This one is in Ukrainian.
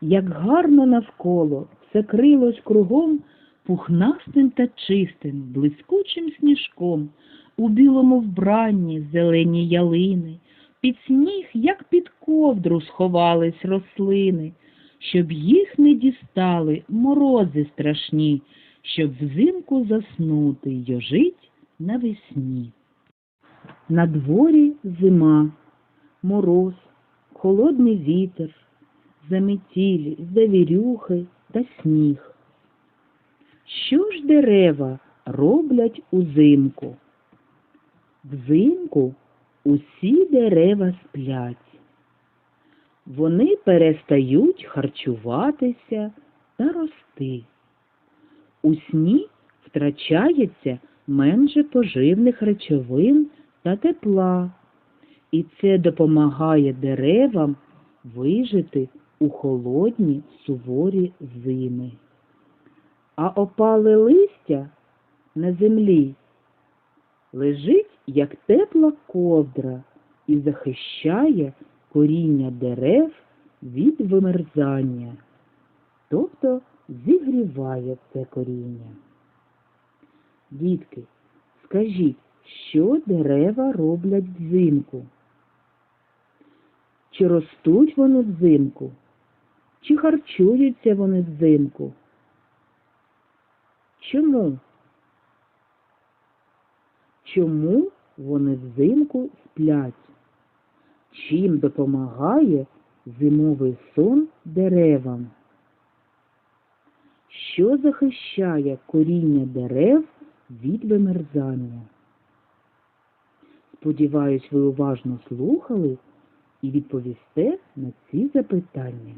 як гарно навколо, все крилось кругом пухнастим та чистим, блискучим сніжком, у білому вбранні зелені ялини, під сніг, як під ковдру, сховались рослини, щоб їх не дістали морози страшні, щоб взимку заснути й ожить навесні. На дворі зима, мороз, холодний вітер, заметілі, завірюхи та сніг. Що ж дерева роблять узимку? Взимку усі дерева сплять. Вони перестають харчуватися та рости. У сні втрачається менше поживних речовин та тепла, і це допомагає деревам вижити у холодні суворі зими. А опале листя на землі лежить, як тепла ковдра, і захищає коріння дерев від вимерзання, тобто зігріває це коріння. Дітки, скажіть, що дерева роблять взимку? Чи ростуть вони взимку? Чи харчуються вони взимку? Чому? Чому вони взимку сплять? Чим допомагає зимовий сон деревам? Що захищає коріння дерев від вимерзання? Сподіваюсь, ви уважно слухали і відповісте на ці запитання.